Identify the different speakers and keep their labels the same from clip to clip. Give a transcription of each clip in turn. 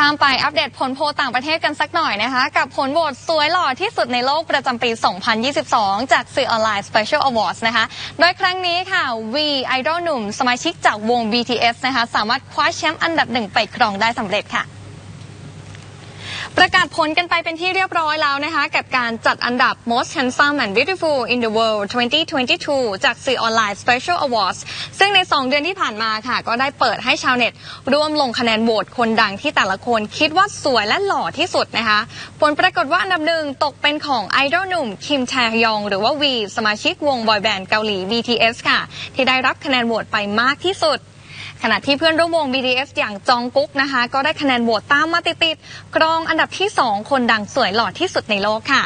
Speaker 1: ข้ามไปอัปเดตผลโพลต่างประเทศกันสักหน่อยนะคะ กับผลโหวตสวยหล่อที่สุดในโลกประจำปี 2022 จากสื่อออนไลน์ Special Awards นะคะ โดยครั้งนี้ค่ะ V Idol หนุ่มสมาชิกจากวง BTS นะคะ สามารถคว้าแชมป์อันดับหนึ่งไปครองได้สำเร็จค่ะ ประกาศผลกันไปเป็นที่เรียบร้อยแล้วนะคะกับการจัดอันดับ Most Handsome and Beautiful in the World 2022 จากสื่อออนไลน์ Special Awards ซึ่งใน 2 เดือนที่ผ่านมาค่ะ ก็ได้เปิดให้ชาวเน็ต ร่วมลงคะแนนโหวตคนดังที่แต่ละคนคิดว่าสวยและหล่อที่สุดนะคะ ผลปรากฏว่าอันดับหนึ่งตกเป็นของไอดอลหนุ่มคิมแชฮยอง หรือว่าวีสมาชิกวงบอยแบนด์เกาหลี BTS ค่ะ ที่ได้รับคะแนนโหวตไปมากที่สุด ขณะที่เพื่อนร่วมวง BTS อย่างจองกุ๊กนะคะ ก็ได้คะแนนโหวตตามมาติดๆกรองอันดับที่ 2 คนดังสวยหล่อที่สุดในโลกค่ะ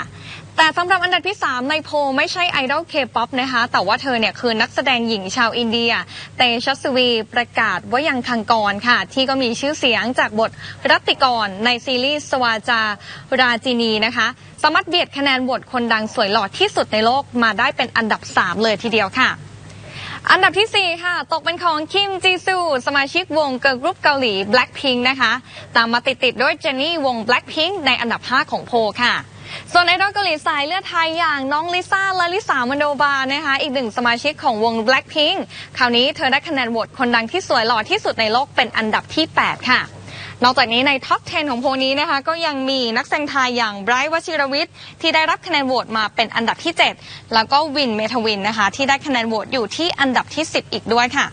Speaker 1: แต่สำหรับอันดับที่ 3 ในโพไม่ใช่ไอดอลเคป๊อปนะคะ แต่ว่าเธอเนี่ยคือนักแสดงหญิงชาวอินเดีย เตชัสวีประกาศว่ายังคังกรค่ะ ที่ก็มีชื่อเสียงจากบทรัติกรในซีรีส์สวาจาราจินีนะคะ สามารถเบียดคะแนนโหวตคนดังสวยหล่อที่สุดในโลกมาได้เป็นอันดับ 3 เลยทีเดียวค่ะ อันดับที่ 4 ค่ะ ตกเป็นของคิมจีซู สมาชิกวงเกิร์ลกรุ๊ปเกาหลี Blackpink นะคะ ตามมาติดๆด้วยเจนนี่วง Blackpink ในอันดับ 5 ของโพค่ะ ส่วนไอดอลเกาหลีสายเลือดไทยอย่างน้องลิซ่าและลิสามโนโดบานะคะ อีกหนึ่งสมาชิกของวง Blackpink คราวนี้เธอได้คะแนนโหวตคนดังที่สวยหล่อที่สุดในโลกเป็นอันดับที่ 8 ค่ะ นอกจากนี้ในท็อป 10 ของโพนี้นะคะก็ยังมีนักแสดงไทยอย่างไบรท์วชิรวิทย์ที่ได้รับคะแนนโหวตมาเป็นอันดับที่ 7 แล้วก็วินเมทวินนะคะที่ได้คะแนนโหวตอยู่ที่อันดับที่ 10 อีกด้วยค่ะ